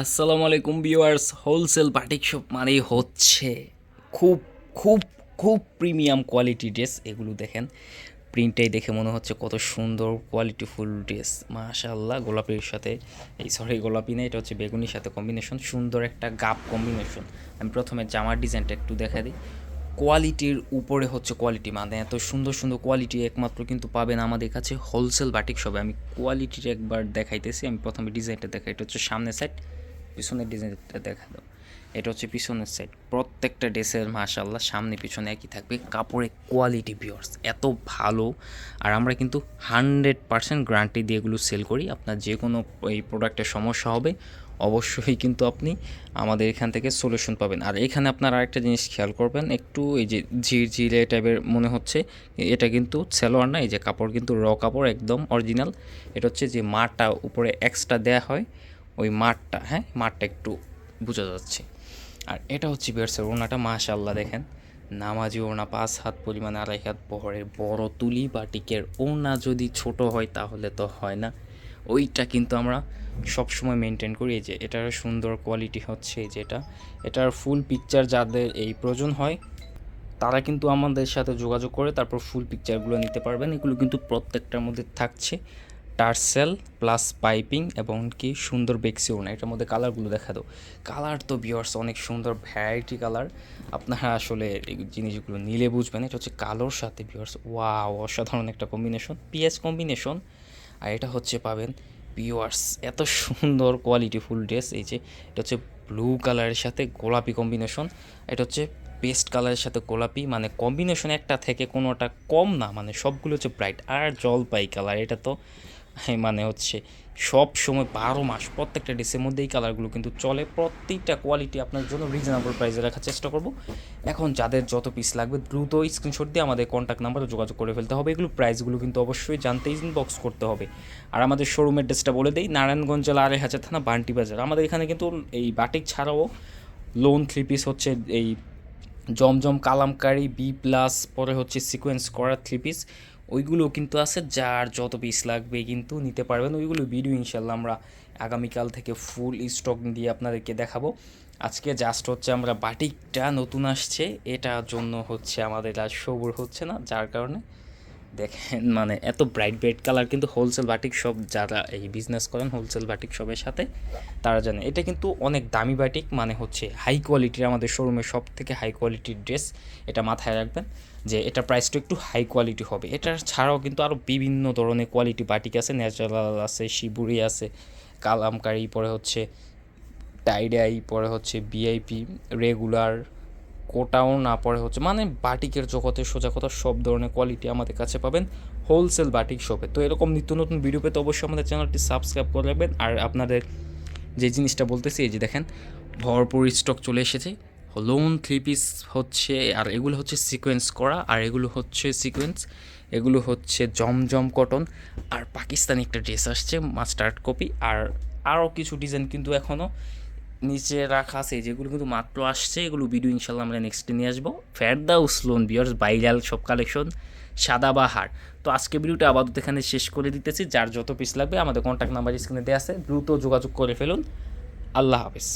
আসসালামু আলাইকুম viewers, wholesale batik shop মানেই হচ্ছে খুব খুব খুব প্রিমিয়াম কোয়ালিটি ড্রেস। এগুলো দেখেন প্রিন্টটাই দেখে মনে হচ্ছে কত সুন্দর কোয়ালিটিফুল ড্রেস। মাশাআল্লাহ, গোলাপির সাথে, এই সরি গোলাপি না, এটা হচ্ছে বেগুনির সাথে কম্বিনেশন সুন্দর একটা গাপ কম্বিনেশন আমি প্রথমে জামার ডিজাইনটা একটু দেখা দিই। কোয়ালিটির উপরে হচ্ছে কোয়ালিটি মানে এত সুন্দর সুন্দর কোয়ালিটি একমাত্র কিন্তু পাবেন আমাদের কাছে হোলসেল বাটিক শপে। আমি কোয়ালিটির একবার দেখাইতেছি, আমি প্রথমে ডিজাইনটা দেখাই, এটা হচ্ছে সামনের সাইড পিছনের ডিজাইনটা দেখা দাও। এটা হচ্ছে পিছনের সাইড প্রত্যেকটা ড্রেসের মাশাল্লাহ সামনে পিছনে একই থাকবে। কাপড়ের কোয়ালিটি বিয়ার্স এত ভালো। আর আমরা কিন্তু হান্ড্রেড পার্সেন্ট গ্যারান্টি দিয়ে এগুলো সেল করি। আপনার যে কোনো এই প্রোডাক্টের সমস্যা হবে, অবশ্যই কিন্তু আপনি আমাদের এখান থেকে সলিউশন পাবেন। আর এখানে আপনার আরেকটা জিনিস খেয়াল করবেন, একটু এই যে ঝিরঝিরে টাইপের মনে হচ্ছে, এটা কিন্তু সেলোয়ার না, এই যে কাপড় কিন্তু র কাপড়, একদম অরিজিনাল এটা হচ্ছে যে মারটা উপরে এক্সট্রা দেয়া হয়। ওই মাঠটা হ্যাঁ? মাঠটা একটু বোঝা যাচ্ছে। আর এটা হচ্ছে বিয়ার্সের ওনাটা মাশাল্লাহ দেখেন। নামাজি ওনা পাঁচ হাত পরিমাণে আড়াই হাত বহরের বড় তুলি বা টিকের ওনা যদি ছোট হয় তাহলে তো হয় না। ওইটা কিন্তু আমরা সবসময় মেনটেন করি এই যে, এটার সুন্দর কোয়ালিটি হচ্ছে এই যেটা এটার ফুল পিকচার যাদের এই প্রয়োজন হয়, তারা কিন্তু আমাদের সাথে যোগাযোগ করে, তারপর ফুল পিকচারগুলো নিতে পারবেন। এগুলো কিন্তু প্রত্যেকটার মধ্যে থাকছে। টার্সেল প্লাস পাইপিং এবং কি সুন্দর বেক্সিও না এটার মধ্যে কালারগুলো দেখা দাও। কালার তো বিয়ার্স অনেক সুন্দর ভ্যারাইটি কালার। আপনারা আসলে এই জিনিসগুলো নিলে বুঝবেন। এটা হচ্ছে কালোর সাথে বিয়ার্স ওয়াও অসাধারণ একটা কম্বিনেশন পিএস কম্বিনেশন আর এটা হচ্ছে পাবেন পিওয়ার্স এত সুন্দর কোয়ালিটি ফুল ড্রেস এই যে, এটা হচ্ছে ব্লু কালারের সাথে গোলাপি কম্বিনেশন এটা হচ্ছে পেস্ট কালারের সাথে গোলাপি। মানে কম্বিনেশন একটা থেকে কোনোটা কম না মানে সবগুলো হচ্ছে ব্রাইট আর জলপাই কালার, এটা তো মানে হচ্ছে সব সময় বারো মাস, প্রত্যেকটা ড্রেসের মধ্যে এই কালারগুলো কিন্তু চলে। প্রত্যেকটা কোয়ালিটি আপনার জন্য রিজনেবল প্রাইসে রাখার চেষ্টা করব। এখন যাদের যত পিস লাগবে, দ্রুত স্ক্রিনশট দিয়ে আমাদের কন্ট্যাক্ট নাম্বারে যোগাযোগ করে ফেলতে হবে। এগুলো প্রাইসগুলো কিন্তু অবশ্যই জানতে ইনবক্স করতে হবে। আর আমাদের শোরুমের ড্রেসটা বলে দেই, নারায়ণগঞ্জ জেলা আড়াই হাজার থানা, বান্টি বাজার। আমাদের এখানে কিন্তু এই বাটিক ছাড়াও লোন থ্রি পিস হচ্ছে এই জমজম, কালামকারি বি প্লাস পরে হচ্ছে সিকোয়েন্স করা থ্রি পিস ওইগুলো কিন্তু আছে, যার যত পিস লাগবে কিন্তু নিতে পারবেন। ওইগুলো ভিডিও ইনশাল্লাহ আমরা আগামীকাল থেকে ফুল স্টক দিয়ে আপনাদেরকে দেখাবো। আজকে জাস্ট হচ্ছে আমরা বাটিকটা নতুন আসছে, এটার জন্য হচ্ছে আমাদের আজ সবুর হচ্ছে না, যার কারণে দেখেন মানে এত ব্রাইট ব্রাইট কালার কিন্তু হোলসেল বাটিক শপ যারা এই বিজনেস করেন হোলসেল বাটিক শপের সাথে, তারা জানে। এটা কিন্তু অনেক দামি বাটিক মানে হচ্ছে হাই কোয়ালিটির আমাদের শোরুমে সব থেকে হাই কোয়ালিটির ড্রেস এটা মাথায় রাখবেন যে এটা প্রাইসটা একটু হাই কোয়ালিটি হবে। এটার ছাড়াও কিন্তু আরও বিভিন্ন ধরনের কোয়ালিটি বাটিক আছে ন্যাচারাল আছে শিবুরি আছে, কালামকারি, পরে হচ্ছে টাইডাই পরে হচ্ছে বিআইপি রেগুলার কোটাও না পরে হচ্ছে মানে বাটিকের জগতে সোজা কথা সব ধরনের কোয়ালিটি আমাদের কাছে পাবেন হোলসেল বাটিক শপে তো এরকম নিত্য নতুন ভিডিও পেতে অবশ্যই আমাদের চ্যানেলটি সাবস্ক্রাইব করে রাখবেন। আর আপনাদের যে জিনিসটা বলতেছি, এই যে দেখেন, ভরপুর স্টক চলে এসেছে। লোন থ্রি পিস হচ্ছে, আর এগুলো হচ্ছে সিকোয়েন্স করা, আর এগুলো হচ্ছে সিকোয়েন্স এগুলো হচ্ছে জমজম কটন আর পাকিস্তানি একটা ড্রেস আসছে মাস্টার্ড কপি আর আরও কিছু ডিজাইন কিন্তু এখনও নিচে রাখা আছে যেগুলো কিন্তু মাত্র আসছে, এগুলো ভিডিও ইনশাল্লাহ আমরা নেক্সট নিয়ে আসব। ফেরদাউস লোন বিয়ার্স বাইরাল সব কালেকশন সাদাবাহার তো আজকে ভিডিওটা আপাতত এখানে শেষ করে দিতেছি, যার যত পিস লাগবে আমাদের কন্ট্যাক্ট নাম্বার স্ক্রিনে দেওয়া আছে, দ্রুত যোগাযোগ করে ফেলুন। আল্লাহ হাফিজ।